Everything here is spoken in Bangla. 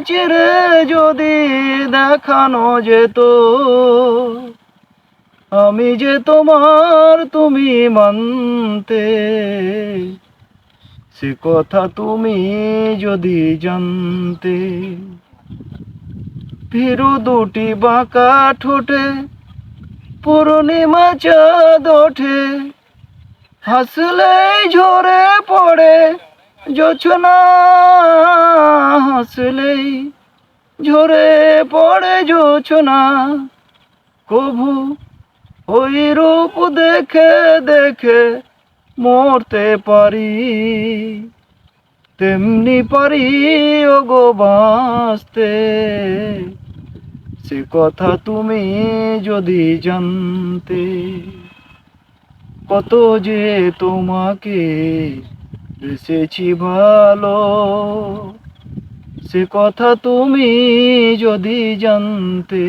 চিরে যদি দেখানো যেত, আমি যে তোমার তুমি মানতে, সে কথা তুমি যদি জানতে। ফিরু দুটি বাঁকা ঠোঁটে, পূর্ণিমা চাঁদ ওঠে হাসলে ঝরে পড়ে জোছনা হাসলেই ঝরে পড়ে জোছনা। কভু ওই রূপ দেখে দেখে মরতে পারি। তেমনি পারি ও গো বাঁচতে। সে কথা তুমি যদি জানতে, কত যে তোমাকে বেসেছি ভালো। সে কথা তুমি যদি জানতে